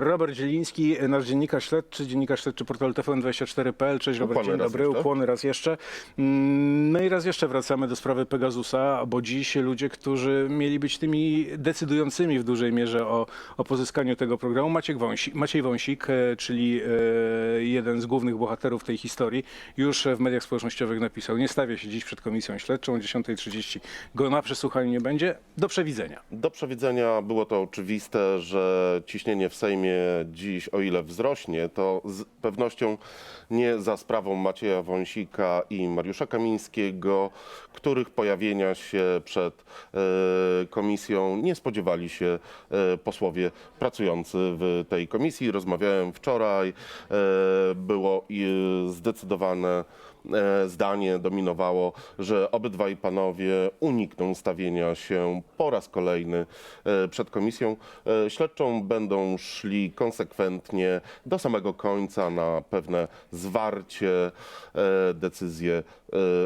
Robert Zieliński, nasz dziennikarz śledczy, dziennikarz śledczy portalu TVN24.pl. Cześć Robert, Ukłony dzień dobry, jeszcze. ukłony raz jeszcze. Mm, No i raz jeszcze wracamy do sprawy Pegasusa, bo dziś ludzie, którzy mieli być tymi decydującymi w dużej mierze o, o pozyskaniu tego programu, Maciek Wąsik, Maciej Wąsik, e, czyli e, jeden z głównych bohaterów tej historii, już w mediach społecznościowych napisał, nie stawia się dziś przed komisją śledczą, o 10.30 go na przesłuchaniu nie będzie. Do przewidzenia. Do przewidzenia było to oczywiste, że ciśnienie w Sejmie dziś, o ile wzrośnie, to z pewnością nie za sprawą Macieja Wąsika i Mariusza Kamińskiego, których pojawienia się przed e, komisją nie spodziewali się e, posłowie pracujący w tej komisji. Rozmawiałem wczoraj, e, było zdecydowane zdanie dominowało, że obydwaj panowie unikną stawienia się po raz kolejny e, przed komisją. E, śledczą, będą szli konsekwentnie do samego końca na pewne zwarcie, e, decyzje e,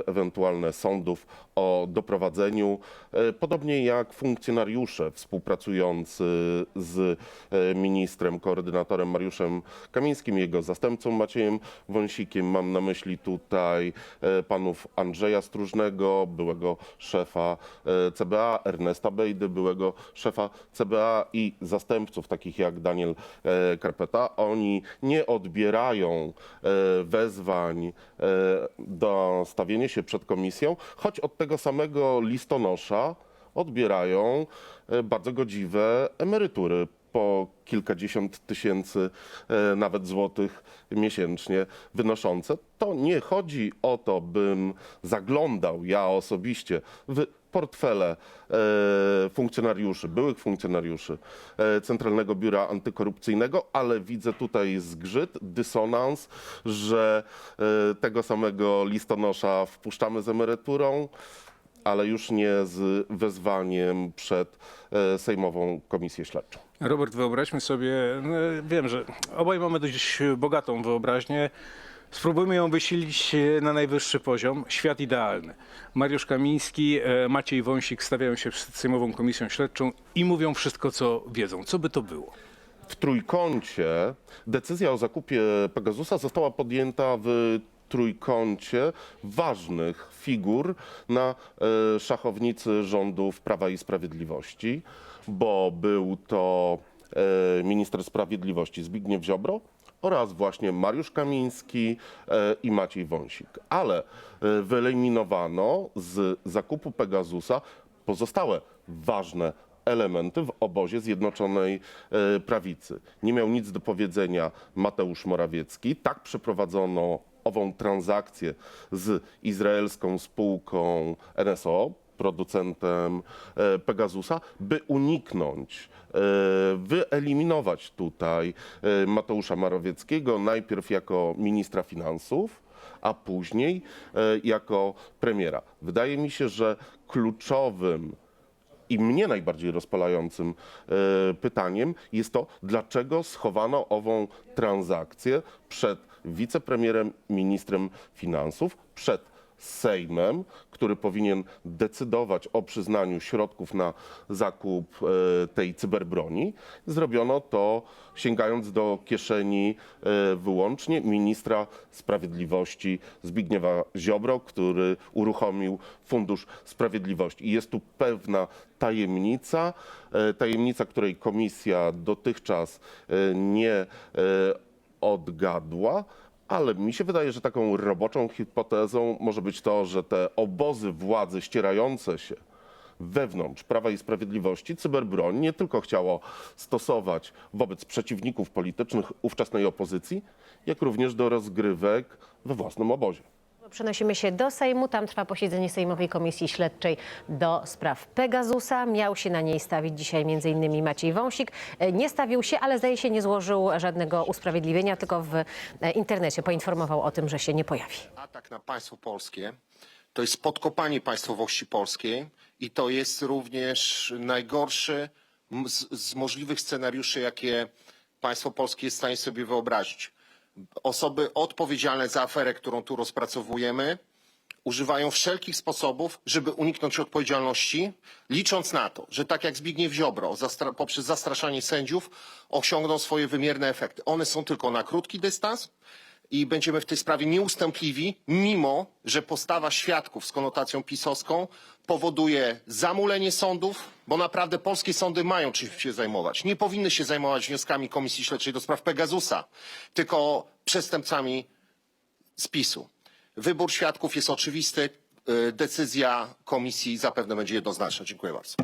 ewentualne sądów o doprowadzeniu, e, podobnie jak funkcjonariusze współpracujący z e, ministrem, koordynatorem Mariuszem Kamińskim, jego zastępcą Maciejem Wąsikiem. Mam na myśli tutaj e, panów Andrzeja Stróżnego, byłego szefa CBA, Ernesta Bejdy, byłego szefa CBA i zastępców takich jak Daniel Karpeta. Oni nie odbierają wezwań do stawienia się przed komisją, choć od tego samego listonosza odbierają e, bardzo godziwe emerytury po kilkadziesiąt tysięcy e, nawet złotych miesięcznie wynoszące. To nie chodzi o to, bym zaglądał ja osobiście w portfele e, funkcjonariuszy, byłych funkcjonariuszy e, Centralnego Biura Antykorupcyjnego, ale widzę tutaj zgrzyt, dysonans, że e, tego samego listonosza wpuszczamy z emeryturą, ale już nie z wezwaniem przed Sejmową Komisję Śledczą. Robert, wyobraźmy sobie, no, wiem, że obaj mamy dość bogatą wyobraźnię. Spróbujmy ją wysilić e, na najwyższy poziom. Świat idealny. Mariusz Kamiński, e, Maciej Wąsik stawiają się przed Sejmową Komisją Śledczą i mówią wszystko, co wiedzą. Co by to było? w trójkącie decyzja o zakupie Pegasusa została podjęta w trójkącie ważnych figur na e, szachownicy rządów Prawa i Sprawiedliwości, bo był to minister sprawiedliwości Zbigniew Ziobro oraz właśnie Mariusz Kamiński e, i Maciej Wąsik. Ale e, wyeliminowano z zakupu Pegasusa pozostałe ważne elementy w obozie Zjednoczonej e, Prawicy. Nie miał nic do powiedzenia Mateusz Morawiecki. Tak przeprowadzono ową transakcję z izraelską spółką NSO, producentem e, Pegasusa, by uniknąć, e, wyeliminować tutaj e, Mateusza Morawieckiego najpierw jako ministra finansów, a później jako premiera. Wydaje mi się, że kluczowym i mnie najbardziej rozpalającym pytaniem jest to, dlaczego schowano ową transakcję przed wicepremierem, ministrem finansów, przed Sejmem, który powinien decydować o przyznaniu środków na zakup e, tej cyberbroni. Zrobiono to sięgając do kieszeni e, wyłącznie ministra sprawiedliwości Zbigniewa Ziobro, który uruchomił Fundusz Sprawiedliwości. I jest tu pewna tajemnica, e, tajemnica, której komisja dotychczas nie odgadła. Ale mi się wydaje, że taką roboczą hipotezą może być to, że te obozy władzy ścierające się wewnątrz Prawa i Sprawiedliwości cyberbroń nie tylko chciało stosować wobec przeciwników politycznych ówczesnej opozycji, jak również do rozgrywek we własnym obozie. Przenosimy się do Sejmu. Tam trwa posiedzenie Sejmowej Komisji Śledczej do spraw Pegasusa. Miał się na niej stawić dzisiaj m.in. Maciej Wąsik. E, Nie stawił się, ale zdaje się nie złożył żadnego usprawiedliwienia, tylko w e, internecie poinformował o tym, że się nie pojawi. atak na państwo polskie, to jest podkopanie państwowości polskiej i to jest również najgorszy z, z możliwych scenariuszy, jakie państwo polskie jest w stanie sobie wyobrazić. Osoby odpowiedzialne za aferę, którą tu rozpracowujemy, używają wszelkich sposobów, żeby uniknąć odpowiedzialności, licząc na to, że tak jak Zbigniew Ziobro zastra- poprzez zastraszanie sędziów osiągną swoje wymierne efekty. One są tylko na krótki dystans i będziemy w tej sprawie nieustępliwi, mimo że postawa świadków z konotacją pisowską powoduje zamulenie sądów, bo naprawdę polskie sądy mają czym się zajmować. Nie powinny się zajmować wnioskami Komisji Śledczej do spraw Pegasusa, tylko przestępcami spisu. Wybór świadków jest oczywisty. y, Decyzja komisji zapewne będzie jednoznaczna. Dziękuję bardzo.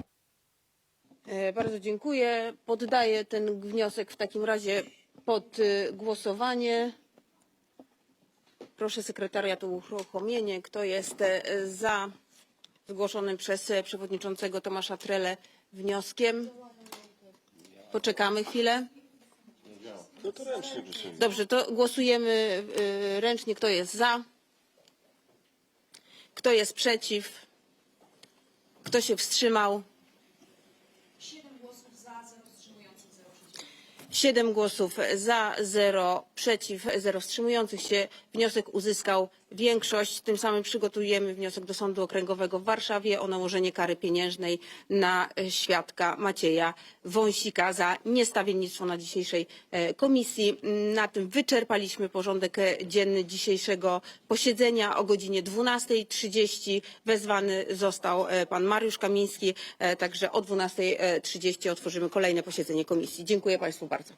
E, Bardzo dziękuję. Poddaję ten wniosek w takim razie pod y, głosowanie. Proszę sekretariat o uruchomienie. Kto jest e, za zgłoszonym przez e, przewodniczącego Tomasza Trele wnioskiem? Poczekamy chwilę. Dobrze, to głosujemy y, ręcznie. Kto jest za? Kto jest przeciw? Kto się wstrzymał? Siedem głosów za, zero przeciw, zero wstrzymujących się. Wniosek uzyskał większość. Tym samym przygotujemy wniosek do Sądu Okręgowego w Warszawie o nałożenie kary pieniężnej na e, świadka Macieja Wąsika za niestawiennictwo na dzisiejszej e, komisji. Na tym wyczerpaliśmy porządek e, dzienny dzisiejszego posiedzenia. O godzinie 12.30 wezwany został pan Mariusz Kamiński, także o 12.30 otworzymy kolejne posiedzenie komisji. Dziękuję Państwu bardzo.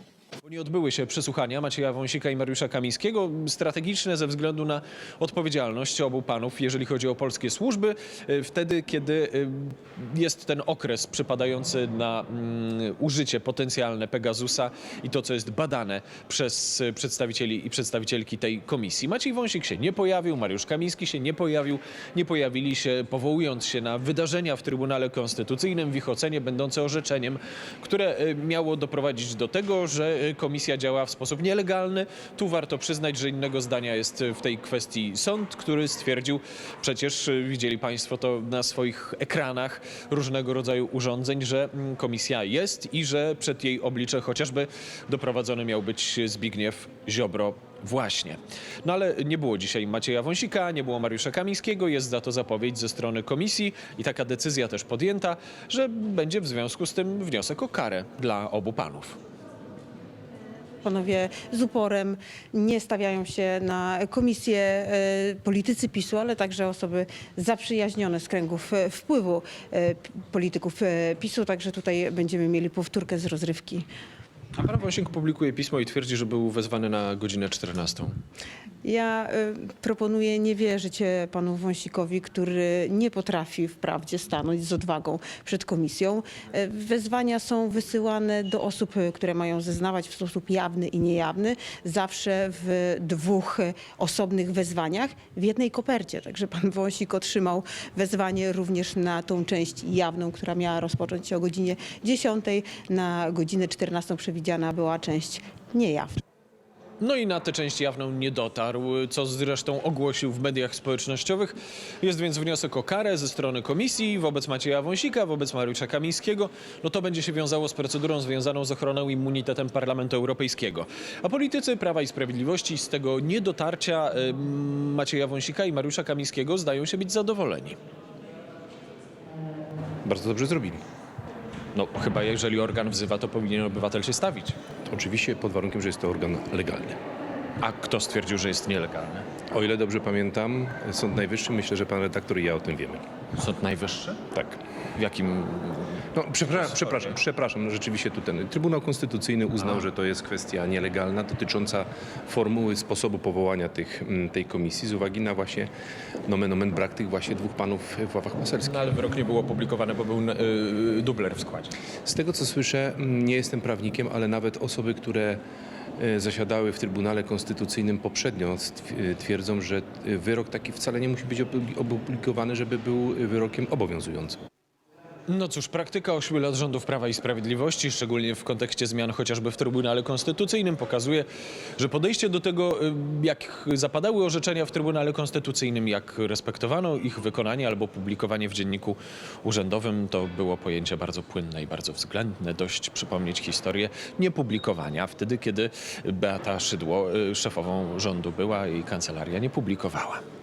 Nie odbyły się przesłuchania Macieja Wąsika i Mariusza Kamińskiego, strategiczne ze względu na odpowiedzialność obu panów, jeżeli chodzi o polskie służby, y, wtedy, kiedy y, jest ten okres przypadający na mm, użycie potencjalne Pegasusa i to, co jest badane przez y, przedstawicieli i przedstawicielki tej komisji. Maciej Wąsik się nie pojawił, Mariusz Kamiński się nie pojawił, nie pojawili się, powołując się na wydarzenia w Trybunale Konstytucyjnym, w ich ocenie będące orzeczeniem, które miało doprowadzić do tego, że komisja działa w sposób nielegalny. Tu warto przyznać, że innego zdania jest w tej kwestii sąd, który stwierdził, przecież y, widzieli Państwo to na swoich ekranach różnego rodzaju urządzeń, że mm, komisja jest i że przed jej oblicze chociażby doprowadzony miał być Zbigniew Ziobro Właśnie. No ale nie było dzisiaj Macieja Wąsika, nie było Mariusza Kamińskiego, jest za to zapowiedź ze strony komisji i taka decyzja też podjęta, że będzie w związku z tym wniosek o karę dla obu panów. Panowie z uporem nie stawiają się na komisję e, politycy PiSu, ale także osoby zaprzyjaźnione z kręgów e, wpływu e, polityków PiSu. Także tutaj będziemy mieli powtórkę z rozrywki. A pan Wąsik publikuje pismo i twierdzi, że był wezwany na godzinę 14. Ja e, proponuję nie wierzyć e, panu Wąsikowi, który nie potrafi wprawdzie stanąć z odwagą przed komisją. E, Wezwania są wysyłane do osób, e, które mają zeznawać w sposób jawny i niejawny, zawsze w dwóch osobnych wezwaniach w jednej kopercie. Także pan Wąsik otrzymał wezwanie również na tą część jawną, która miała rozpocząć się o godzinie 10. Na godzinę 14 przewidziana była część niejawna. No i na tę część jawną nie dotarł, co zresztą ogłosił w mediach społecznościowych. Jest więc wniosek o karę ze strony komisji wobec Macieja Wąsika, wobec Mariusza Kamińskiego. No to będzie się wiązało z procedurą związaną z ochroną immunitetem Parlamentu Europejskiego. A politycy Prawa i Sprawiedliwości z tego niedotarcia Macieja Wąsika i Mariusza Kamińskiego zdają się być zadowoleni. Bardzo dobrze zrobili. No chyba jeżeli organ wzywa, to powinien obywatel się stawić. Oczywiście pod warunkiem, że jest to organ legalny. A kto stwierdził, że jest nielegalny? O ile dobrze pamiętam, Sąd Najwyższy, myślę, że pan redaktor i ja o tym wiemy. Sąd Najwyższy? Tak. W jakim No, przepraszam, przepraszam, przepraszam, no rzeczywiście tu ten Trybunał Konstytucyjny uznał, że to jest kwestia nielegalna dotycząca formuły, sposobu powołania tych, tej komisji z uwagi na właśnie nomen omen brak tych właśnie dwóch panów w ławach poselskich. No ale wyrok nie był opublikowany, bo był yy, dubler w składzie. Z tego co słyszę, nie jestem prawnikiem, ale nawet osoby, które zasiadały w Trybunale Konstytucyjnym poprzednio e, twierdzą, że e, wyrok taki wcale nie musi być opubli- opublikowany, żeby był e, wyrokiem obowiązującym. No cóż, praktyka ośmiu lat rządów Prawa i Sprawiedliwości, szczególnie w kontekście zmian chociażby w Trybunale Konstytucyjnym, pokazuje, że podejście do tego, y, jak zapadały orzeczenia w Trybunale Konstytucyjnym, jak respektowano ich wykonanie albo publikowanie w dzienniku urzędowym, to było pojęcie bardzo płynne i bardzo względne. Dość przypomnieć historię niepublikowania, wtedy kiedy Beata Szydło y, szefową rządu była i kancelaria nie publikowała.